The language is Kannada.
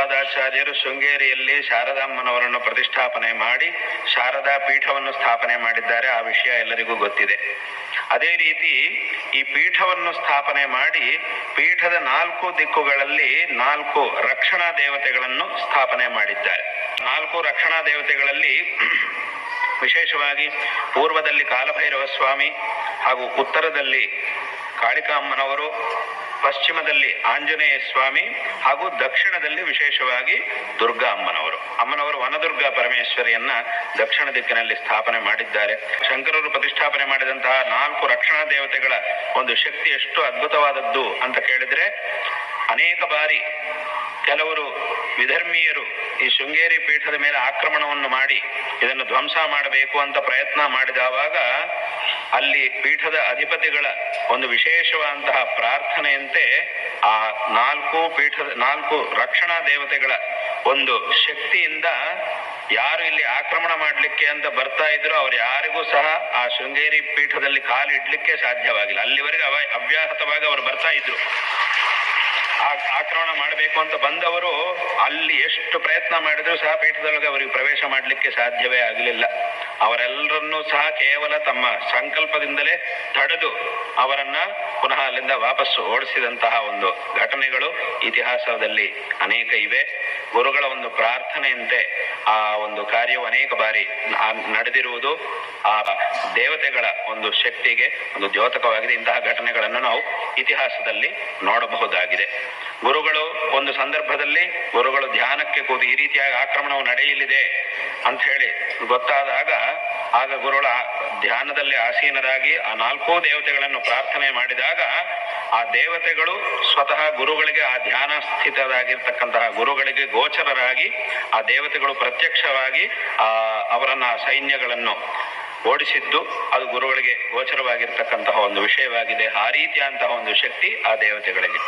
ಭಗವತ್ಪಾದಾಚಾರ್ಯರು ಶೃಂಗೇರಿಯಲ್ಲಿ ಶಾರದಾಮ್ಮನವರನ್ನು ಪ್ರತಿಷ್ಠಾಪನೆ ಮಾಡಿ ಶಾರದಾ ಪೀಠವನ್ನು ಸ್ಥಾಪನೆ ಮಾಡಿದ್ದಾರೆ. ಆ ವಿಷಯ ಎಲ್ಲರಿಗೂ ಗೊತ್ತಿದೆ. ಅದೇ ರೀತಿ ಈ ಪೀಠವನ್ನು ಸ್ಥಾಪನೆ ಮಾಡಿ ಪೀಠದ ನಾಲ್ಕು ದಿಕ್ಕುಗಳಲ್ಲಿ ನಾಲ್ಕು ರಕ್ಷಣಾ ದೇವತೆಗಳನ್ನು ಸ್ಥಾಪನೆ ಮಾಡಿದ್ದಾರೆ. ನಾಲ್ಕು ರಕ್ಷಣಾ ದೇವತೆಗಳಲ್ಲಿ ವಿಶೇಷವಾಗಿ ಪೂರ್ವದಲ್ಲಿ ಕಾಲಭೈರವ ಸ್ವಾಮಿ ಹಾಗೂ ಉತ್ತರದಲ್ಲಿ ಕಾಳಿಕಾಮ್ಮನವರು ಪಶ್ಚಿಮದಲ್ಲಿ ಆಂಜನೇಯ ಸ್ವಾಮಿ ಹಾಗೂ ದಕ್ಷಿಣದಲ್ಲಿ ವಿಶೇಷವಾಗಿ ದುರ್ಗಾ ಅಮ್ಮನವರು. ಅಮ್ಮನವರು ವನದುರ್ಗಾ ಪರಮೇಶ್ವರಿಯನ್ನ ದಕ್ಷಿಣ ದಿಕ್ಕಿನಲ್ಲಿ ಸ್ಥಾಪನೆ ಮಾಡಿದ್ದಾರೆ. ಶಂಕರರು ಪ್ರತಿಷ್ಠಾಪನೆ ಮಾಡಿದಂತಹ ನಾಲ್ಕು ರಕ್ಷಣಾ ದೇವತೆಗಳ ಒಂದು ಶಕ್ತಿ ಎಷ್ಟು ಅದ್ಭುತವಾದದ್ದು ಅಂತ ಕೇಳಿದ್ರೆ, ಅನೇಕ ಬಾರಿ ಕೆಲವರು ವಿಧರ್ಮೀಯರು ಈ ಶೃಂಗೇರಿ ಪೀಠದ ಮೇಲೆ ಆಕ್ರಮಣವನ್ನು ಮಾಡಿ ಇದನ್ನು ಧ್ವಂಸ ಮಾಡಬೇಕು ಅಂತ ಪ್ರಯತ್ನ ಮಾಡಿದವಾಗ ಅಲ್ಲಿ ಪೀಠದ ಅಧಿಪತಿಗಳ ಒಂದು ವಿಶೇಷವಾದಂತಹ ಪ್ರಾರ್ಥನೆಯಂತೆ ಆ ನಾಲ್ಕು ಪೀಠದ ನಾಲ್ಕು ರಕ್ಷಣಾ ದೇವತೆಗಳ ಒಂದು ಶಕ್ತಿಯಿಂದ ಯಾರು ಇಲ್ಲಿ ಆಕ್ರಮಣ ಮಾಡಲಿಕ್ಕೆ ಅಂತ ಬರ್ತಾ ಇದ್ರು ಅವ್ರು ಯಾರಿಗೂ ಸಹ ಆ ಶೃಂಗೇರಿ ಪೀಠದಲ್ಲಿ ಕಾಲು ಇಡ್ಲಿಕ್ಕೆ ಸಾಧ್ಯವಾಗಿಲ್ಲ. ಅಲ್ಲಿವರೆಗೆ ಅವ ಅವ್ಯಾಹತವಾಗಿ ಅವರು ಬರ್ತಾ ಇದ್ರು. ಆಕ್ರಮಣ ಮಾಡಬೇಕು ಅಂತ ಬಂದವರು ಅಲ್ಲಿ ಎಷ್ಟು ಪ್ರಯತ್ನ ಮಾಡಿದ್ರು ಸಹ ಪೀಠದೊಳಗೆ ಅವರಿಗೆ ಪ್ರವೇಶ ಮಾಡಲಿಕ್ಕೆ ಸಾಧ್ಯವೇ ಆಗಲಿಲ್ಲ. ಅವರೆಲ್ಲರನ್ನೂ ಸಹ ಕೇವಲ ತಮ್ಮ ಸಂಕಲ್ಪದಿಂದಲೇ ತಡೆದು ಅವರನ್ನ ಪುನಃ ಅಲ್ಲಿಂದ ವಾಪಸ್ಸು ಓಡಿಸಿದಂತಹ ಒಂದು ಘಟನೆಗಳು ಇತಿಹಾಸದಲ್ಲಿ ಅನೇಕ ಇವೆ. ಗುರುಗಳ ಒಂದು ಪ್ರಾರ್ಥನೆಯಂತೆ ಆ ಒಂದು ಕಾರ್ಯವು ಅನೇಕ ಬಾರಿ ನಡೆದಿರುವುದು ಆ ದೇವತೆಗಳ ಒಂದು ಶಕ್ತಿಗೆ, ಒಂದು ದ್ಯೋತಕವಾಗಿದೆ. ಇಂತಹ ಘಟನೆಗಳನ್ನು ನಾವು ಇತಿಹಾಸದಲ್ಲಿ ನೋಡಬಹುದಾಗಿದೆ. ಗುರುಗಳು ಒಂದು ಸಂದರ್ಭದಲ್ಲಿ, ಗುರುಗಳು ಧ್ಯಾನಕ್ಕೆ ಕೂತು ಈ ರೀತಿಯಾಗಿ ಆಕ್ರಮಣವು ನಡೆಯಲಿದೆ ಅಂತ ಹೇಳಿ ಗೊತ್ತಾದಾಗ ಆಗ ಗುರುಗಳ ಧ್ಯಾನದಲ್ಲಿ ಆಸೀನರಾಗಿ ಆ ನಾಲ್ಕೂ ದೇವತೆಗಳನ್ನು ಪ್ರಾರ್ಥನೆ ಮಾಡಿದಾಗ ಆ ದೇವತೆಗಳು ಸ್ವತಃ ಗುರುಗಳಿಗೆ ಆ ಧ್ಯಾನ ಸ್ಥಿತರಾಗಿರ್ತಕ್ಕಂತಹ ಗುರುಗಳಿಗೆ ಗೋಚರರಾಗಿ ಆ ದೇವತೆಗಳು ಪ್ರತ್ಯಕ್ಷವಾಗಿ ಆ ಅವರನ್ನ ಸೈನ್ಯಗಳನ್ನು ಓಡಿಸಿದ್ದು ಅದು ಗುರುಗಳಿಗೆ ಗೋಚರವಾಗಿರ್ತಕ್ಕಂತಹ ಒಂದು ವಿಷಯವಾಗಿದೆ, ಆ ರೀತಿಯಾದಂತಹ ಒಂದು ಶಕ್ತಿ ಆ ದೇವತೆಗಳಿಗೆ.